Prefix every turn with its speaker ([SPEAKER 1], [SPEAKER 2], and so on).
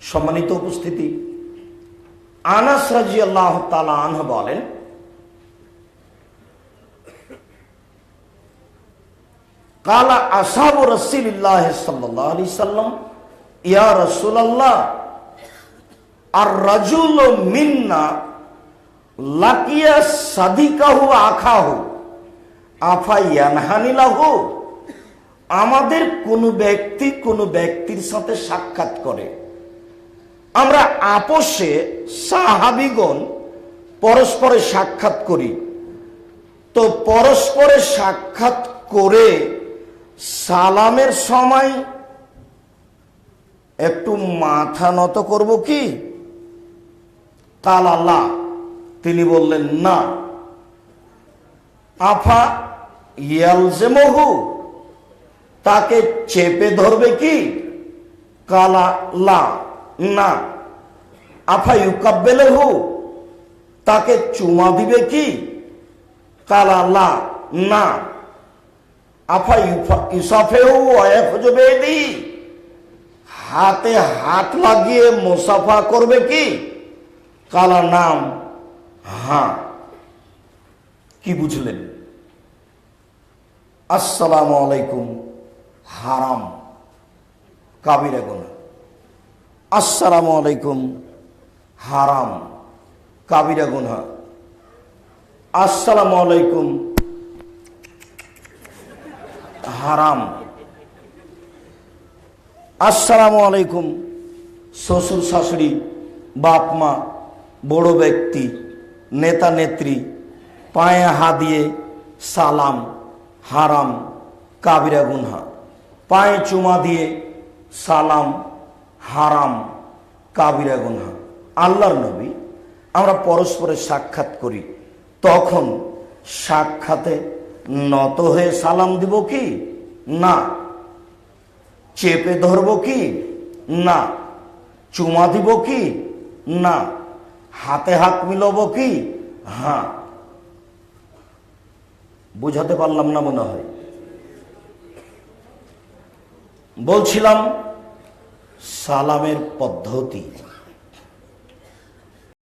[SPEAKER 1] সম্মানিত উপস্থিতি। আনাস রাজি আল্লাহ আনহ বলেন, কালা আসাব রসিল্লাহ সাল্লাহ সাল্লাম, ইয়া রসুল্লাহ আর রাজুল মিন্না লাকিয়া সাদিকাহু আখাহু, আফা ইয়ানহানিলাহু আমাদের কোন ব্যক্তি কোন ব্যক্তির সাথে সাক্ষাৎ করে। আমরা আপোষে সাহাবিগণ পরস্পরে সাক্ষাৎ করি। তো পরস্পরে সাক্ষাৎ করে সালামের সময় একটু মাথা নত করব কি? কাল আল্লাহ তিনি বললেন, না। আফা ইয়ালজেমহু। তাকে চেপে ধরবে কি? কালা লা। না। আফা ইউকাব্বেলেহু, তাকে চুমা দিবে কি? কালা লা না। আফা ইসাফেহু অয়াফজবেদি হাতে হাত লাগিয়ে মুসাফা করবে কি? কালা, নাম হ্যাঁ কি বুঝলেন? আসসালামু আলাইকুম, হারাম, কাবিরা গোনা আসসালামু আলাইকুম। হারাম, কাবিরা গুনা আসসালামু আলাইকুম। হারাম। আসসালামু আলাইকুম, শ্বশুর শাশুড়ি, বাপ মা, বড় ব্যক্তি, নেতা নেত্রী, পায়ে হা দিয়ে সালাম, হারাম, কাবিরা গুনহা। পায়ে চুমা দিয়ে সালাম হারাম, কাবিরা গুনহা। আল্লাহর নবী, আমরা পরস্পরের সাক্ষাৎ করি। তখন সাক্ষাতে নত হয়ে সালাম দিব কি? না। চেপে ধরব কি? না। চুমা দিব কি? না। হাতে হাত মিলব কি? হ্যাঁ বুঝাতে পারলাম না মনে হয়। বলছিলাম সালামের পদ্ধতি।